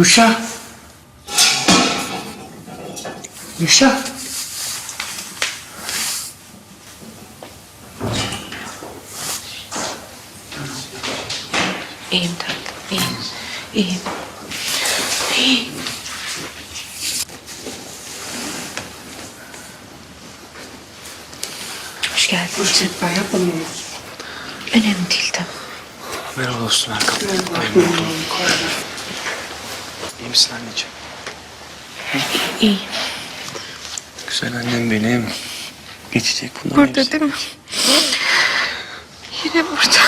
Gülşah. Gülşah. İyiyim tatlım, iyiyim. İyiyim. İyiyim. Hoş geldin. Gülşah ben yapmadım onu. Önemli değil tamam. Merhaba dostum Erkan. Memnun oldum. İyi misin anneciğim? İyiyim. Güzel annem benim. Geçecek bunlar Burada hepsi. değil mi? Yine burada.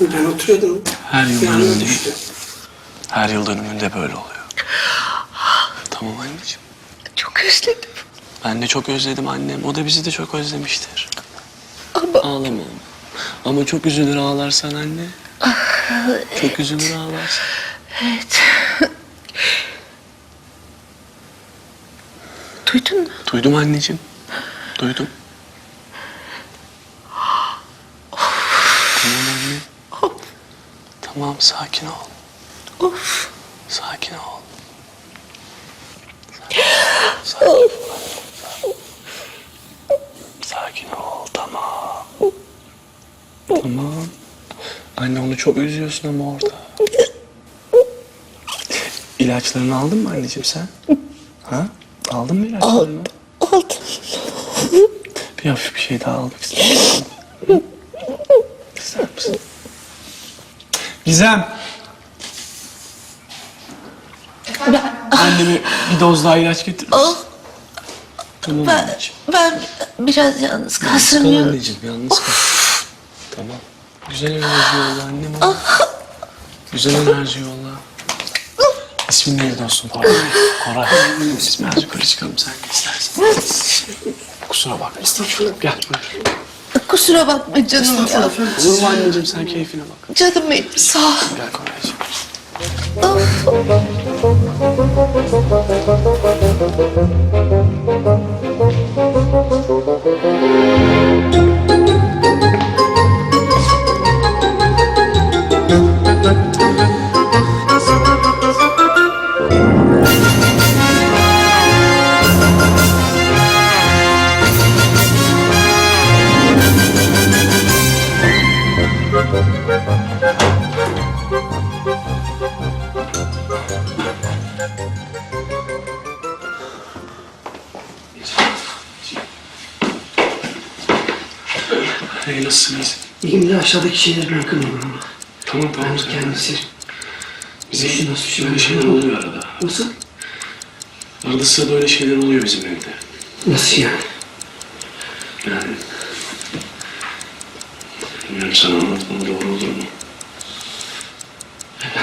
Ben oturuyordum. Her yıl dönümünde, her yıl dönümünde böyle oluyor. Tamam anneciğim. Çok özledim. Ben de çok özledim annem. O da bizi de çok özlemiştir. Ama Ağlama. Ama çok üzülür ağlarsan anne. Çok üzülür ağlarsan. evet. Duydun mu? Duydum anneciğim. Duydum. Tamam anne. Tamam sakin ol. Of. Sakin ol. Sakin ol. Tamam. Tamam. Anne onu çok üzüyorsun ama orada. İlaçlarını aldın mı anneciğim sen? Ha? Aldın mı ilaçlarını? Aldım. Bir hafif bir şey daha almak ister misin? İster misin? Gizem. Anneme bir doz daha ilaç getir. Oh, Tamam ben, anneciğim. ben biraz yalnız Kal kalsın. ya. anneciğim yalnız kal. Tamam. Güzel enerji yolla annem. Güzel enerji yolla. İsmin neydi dostum? Koray. Koray. Biz biraz yukarı çıkalım sen istersen. Kusura bakma. Estağfurullah. Gel buyur. Kusura bakma canım ya. Olur mu anneciğim sen keyfine bak. Canım benim sağ ol. Gel Koraycığım. Nasılsınız? İyiyim de aşağıdaki şeyleri bırakın ama. Tamam tamam Ben sen. kendisi. Bizim Nasıl- bir şey böyle şeyler oluyor arada. Nasıl? Arada sırada öyle şeyler oluyor bizim evde. Nasıl yani? Yani... Bilmiyorum sana anlatmam doğru olur mu?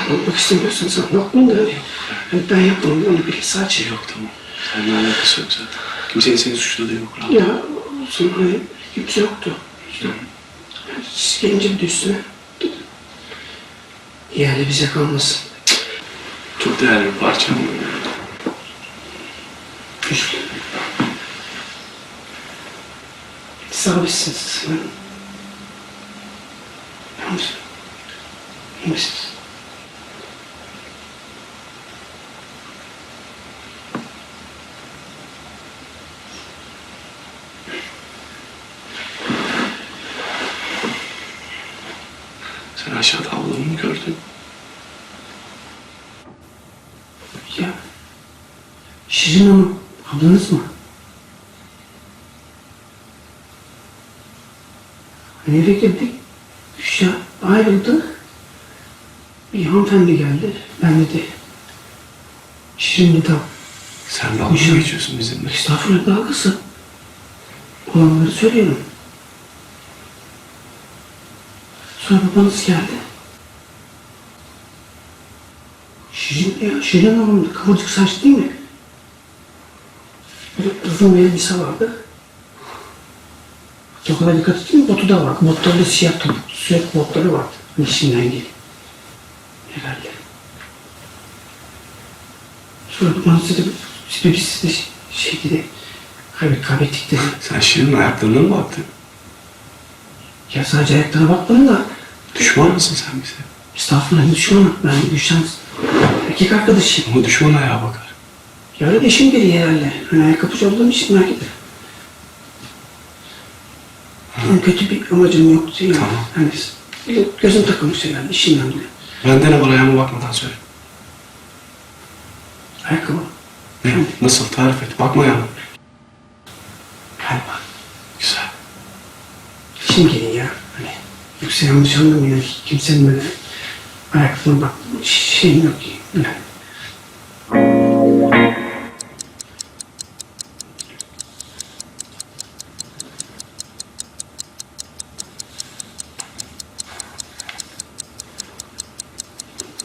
Anlatmak istemiyorsanız anlatmayın da. Yani ben yapmadım onu bile sadece. Yok tamam. Seninle alakası yok zaten. Kimsenin seni suçladığı yok. Rahat. Ya hani kimse yoktu. İşte. Yani siz de üstüne. Yani bize kalmasın. Çok değerli bir parça. Üzgün. Sabitsiniz sanırım. Yalnız. Aşağıda ablamı mı gördün? Ya. Şirin Hanım, ablanız mı? Hani eve girdik. Gülşah ayrıldı. Bir hanımefendi geldi. Ben dedi. Şirin dedi. Sen dalga mı geçiyorsun bizimle? Estağfurullah dalgası. Olanları söylüyorum. Sonra babanız geldi. Şirin, ya Şirin Hanım'dı. Kıvırcık saç değil mi? Böyle uzun bir elbise vardı. O kadar dikkat ettim? Botu da vardı. Botları da siyah topuk. Sürekli botları vardı. Hani şimdiden geliyor. Herhalde. Sonra bana dedi, işte biz de şey dedi, kaybet kaybettik dedi. Sen Şirin'in ayaklarına mı baktın? Ya sadece ayaklarına bakmadım da Düşman mısın sen bize? Estağfurullah ne düşmanı. Ben Gülşen erkek arkadaşıyım. Ama düşman ayağa bakar. Ya öyle eşim geliyor herhalde. Hani ayakkabıcı olduğum için ederim. Yani kötü bir amacım yoktu yani. Tamam. Hani gözüm takılmış herhalde işimden dolayı. Bende ne var ayağıma bakmadan söyle. Ayakkabı. Ne? Nasıl? Tarif et. Bakma ayağıma. Galiba. Güzel. İşim geliyor ya. Hani yoksa yanlış anlamayın. Kimsenin böyle ayakkabına bak şeyim yok ki. Yani.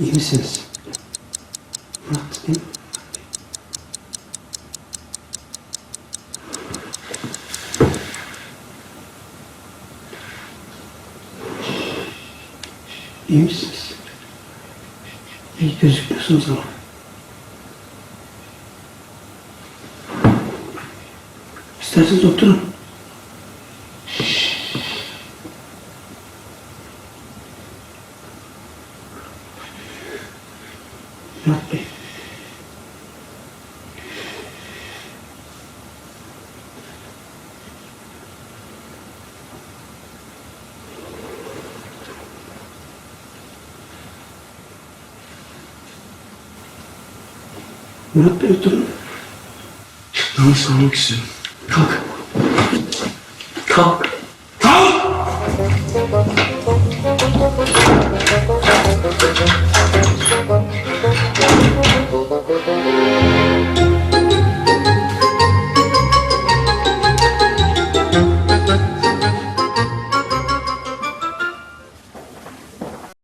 İyi misiniz? İyi misiniz? İyi gözükmüyorsunuz ama. İsterseniz oturun. Murat Bey oturun. Namus almak istiyorum. Kalk. Kalk. Kalk!